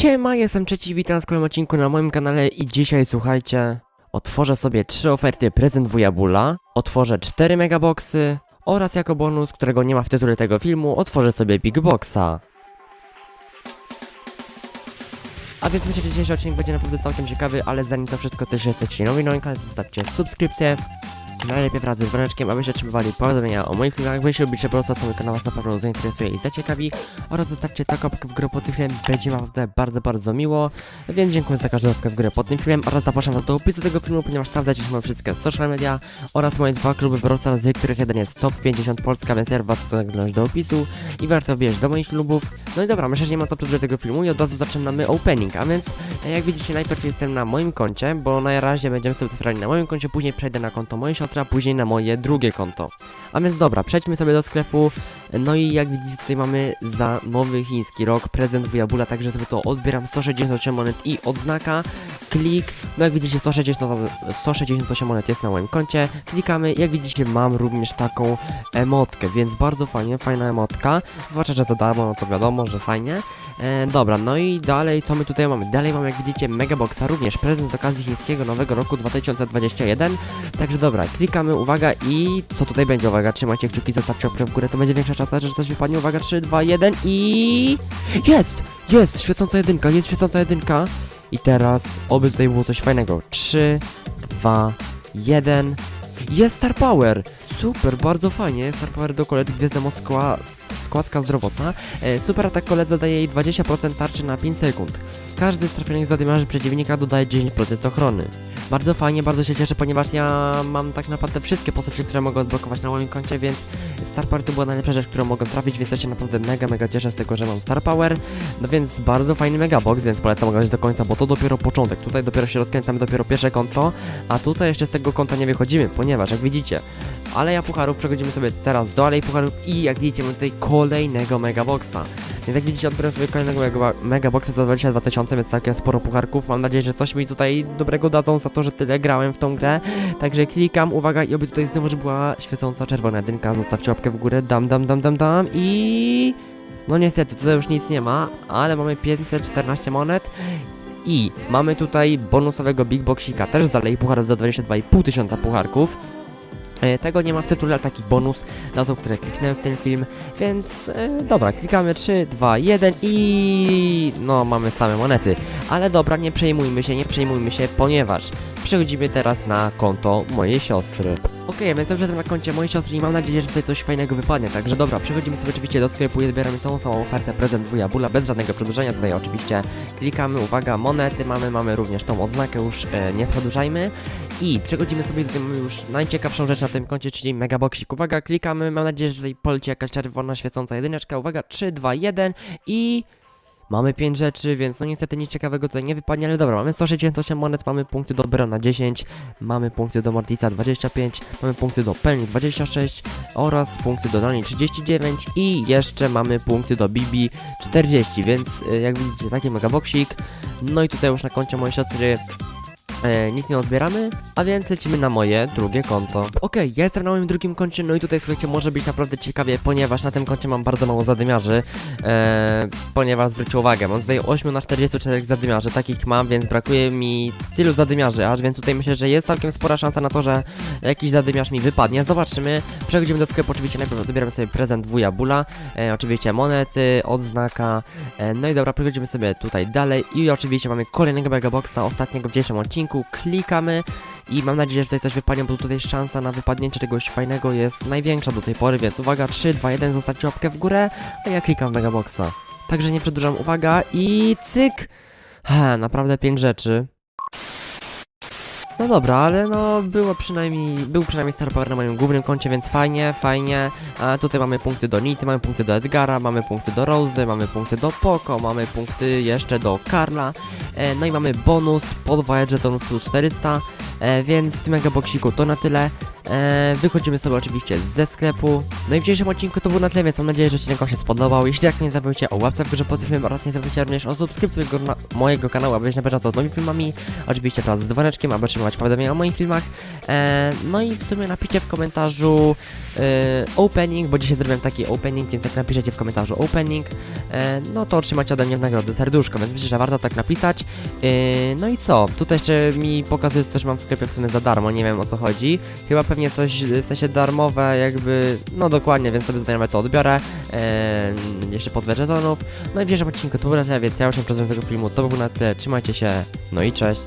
Siema, jestem trzeci, witam w kolejnym odcinku na moim kanale i dzisiaj słuchajcie, otworzę sobie trzy oferty prezent Wujabula, otworzę 4 megaboxy oraz jako bonus, którego nie ma w tytule tego filmu, otworzę sobie Big Boxa. A więc myślę, że dzisiejszy odcinek będzie naprawdę całkiem ciekawy, ale zanim to wszystko też jesteście nowi na moim kanale, zostawcie subskrypcję, najlepiej wraz z dzwoneczkiem, abyście otrzymywali powiadomienia o moich filmach, jeśli lubicie po prostu to mój kanał was na pewno zainteresuje i zaciekawi. Oraz zostawcie taką łapkę w górę pod tym filmem, będzie naprawdę bardzo, bardzo miło, więc dziękuję za każdą łapkę w górę pod tym filmem. Oraz zapraszam was do opisu tego filmu, ponieważ tam znajdziecie moje wszystkie social media oraz moje dwa kluby Browser, z których jeden jest top 50 Polska, więc ja was do opisu. I warto wierzyć do moich klubów. No i dobra, myślę, że nie ma co przedłużać tego filmu i od razu zaczynamy opening, a więc e, jak widzicie najpierw jestem na moim koncie, bo na razie będziemy sobie otwierali na moim koncie, później przejdę na konto mojej siostry, a później na moje drugie konto. A więc dobra, przejdźmy sobie do sklepu, no i jak widzicie tutaj mamy za nowy chiński rok prezent Wujabula, także sobie to odbieram. 168 monet i odznaka, klik, no jak widzicie 168, 168 monet jest na moim koncie, klikamy, jak widzicie mam również taką emotkę, więc bardzo fajnie, fajna emotka, zwłaszcza, że za darmo, no to wiadomo, że fajnie. E, dobra, no i dalej, co my tutaj mamy? Dalej mamy, jak widzicie, Megaboxa, również prezent z okazji chińskiego nowego roku 2021. Także dobra, klikamy, uwaga i co tutaj będzie? Uwaga, trzymajcie kciuki, zostawcie łapkę w górę, to będzie większa szansa, że coś wypadnie. Uwaga, 3, 2, 1 i... Jest! Jest! Świecąca jedynka, jest świecąca jedynka. I teraz, oby tutaj było coś fajnego. 3, 2, 1... Jest Star Power! Super, bardzo fajnie. Star Power do koledy Gwiezdna Moskwa, składka zdrowotna. E, super atak koledze daje jej 20% tarczy na 5 sekund. Każdy z trafionych zadymiarzy przeciwnika dodaje 10% ochrony. Bardzo fajnie, bardzo się cieszę, ponieważ ja mam tak naprawdę wszystkie postacie, które mogę odblokować na moim koncie, więc Star Power to była najlepsza rzecz, którą mogę trafić, więc ja się naprawdę mega, mega cieszę z tego, że mam Star Power. No więc bardzo fajny megabox, więc polecam oglądać do końca, bo to dopiero początek. Tutaj dopiero się rozkręcamy, dopiero pierwsze konto, a tutaj jeszcze z tego konta nie wychodzimy, ponieważ jak widzicie, Aleja Pucharów przechodzimy sobie teraz do Alei Pucharów i jak widzicie mamy tutaj kolejnego megaboxa. Więc jak widzicie odbieram sobie kolejnego mega, megaboxa za 22 tysiące, więc całkiem sporo pucharków. Mam nadzieję, że coś mi tutaj dobrego dadzą za to, że tyle grałem w tą grę. Także klikam, uwaga i oby tutaj znowu, że była świecąca czerwona jedynka. Zostawcie łapkę w górę, dam, dam, dam, dam, dam i... No niestety, tutaj już nic nie ma, ale mamy 514 monet. I mamy tutaj bonusowego Big Boxika, też z Alei Pucharów za 22,5 tysiąca pucharków. E, Tego nie ma w tytule, ale taki bonus dla osób, które kliknęły w ten film, więc e, dobra, klikamy 3, 2, 1 i no mamy same monety. Ale dobra, nie przejmujmy się, nie przejmujmy się, ponieważ przechodzimy teraz na konto mojej siostry. Okej, więc już jestem na koncie mojej siostry i mam nadzieję, że tutaj coś fajnego wypadnie, także dobra, przechodzimy sobie oczywiście do sklepu i zbieramy tą samą ofertę prezent wuja Bula bez żadnego przedłużenia, tutaj oczywiście klikamy, uwaga, monety mamy, mamy również tą odznakę, już e, nie przedłużajmy i przechodzimy sobie tutaj mamy już najciekawszą rzecz na tym koncie, czyli megaboxik. Uwaga, klikamy, mam nadzieję, że tutaj poleci jakaś czerwona świecąca jedyneczka. Uwaga, 3, 2, 1 i... Mamy 5 rzeczy, więc no niestety nic ciekawego tutaj nie wypadnie, ale dobra, mamy 168 monet, mamy punkty do Brona 10, mamy punkty do Mortica 25, mamy punkty do Penny 26 oraz punkty do Nani 39 i jeszcze mamy punkty do Bibi 40, więc y, jak widzicie taki megaboxik. No i tutaj już na koncie mojej siostry E, nic nie odbieramy, a więc lecimy na moje drugie konto. Okej, ja jestem na moim drugim koncie, no i tutaj słuchajcie, może być naprawdę ciekawie, ponieważ na tym koncie mam bardzo mało zadymiarzy, e, ponieważ zwróćcie uwagę, mam tutaj 8 na 44 zadymiarzy, takich mam, więc brakuje mi tylu zadymiarzy, aż więc tutaj myślę, że jest całkiem spora szansa na to, że jakiś zadymiarz mi wypadnie. Zobaczymy, przechodzimy do sklepu, oczywiście najpierw odbieramy sobie prezent wuja Bula, e, oczywiście monety, odznaka, e, no i dobra, przechodzimy sobie tutaj dalej i oczywiście mamy kolejnego megaboxa, ostatniego w dzisiejszym odcinku, klikamy i mam nadzieję, że tutaj coś wypadnie, bo tutaj szansa na wypadnięcie czegoś fajnego jest największa do tej pory, więc uwaga, 3, 2, 1, zostawcie łapkę w górę, a ja klikam w megaboxa. Także nie przedłużam, uwaga i cyk! Ha, naprawdę pięk rzeczy. No dobra, ale no było przynajmniej, był przynajmniej Star Power na moim głównym koncie, więc fajnie, fajnie. A tutaj mamy punkty do Nity, mamy punkty do Edgara, mamy punkty do Rose, mamy punkty do Poco, mamy punkty jeszcze do Karla. E, no i mamy bonus po 2 jetonów plus 400, e, więc w tym megaboxiku to na tyle. E, wychodzimy sobie oczywiście ze sklepu. No i w dzisiejszym odcinku to był na tyle, więc mam nadzieję, że odcinek Wam się spodobał. Jeśli tak, nie zapomnijcie o łapce w górze pod filmem oraz nie zapomnijcie również o subskrypcji mojego, na- mojego kanału, aby być na bieżąco z moimi filmami. Oczywiście wraz z dzwoneczkiem, aby otrzymywać powiadomienia o moich filmach. E, no i w sumie napiszcie w komentarzu e, opening, bo dzisiaj zrobiłem taki opening, więc jak napiszecie w komentarzu opening, no to otrzymacie ode mnie w nagrodę serduszko, więc myślę, że warto tak napisać. No i co? Tutaj jeszcze mi pokazuje że mam w sklepie w sumie za darmo, nie wiem o co chodzi. Chyba pewnie coś w sensie darmowe, jakby, no dokładnie, więc sobie tutaj nawet to odbiorę. E, jeszcze pod żetonów. No i w dzisiejszym odcinku to na tyle, więc ja już tego filmu, to by było na tyle, trzymajcie się, no i cześć.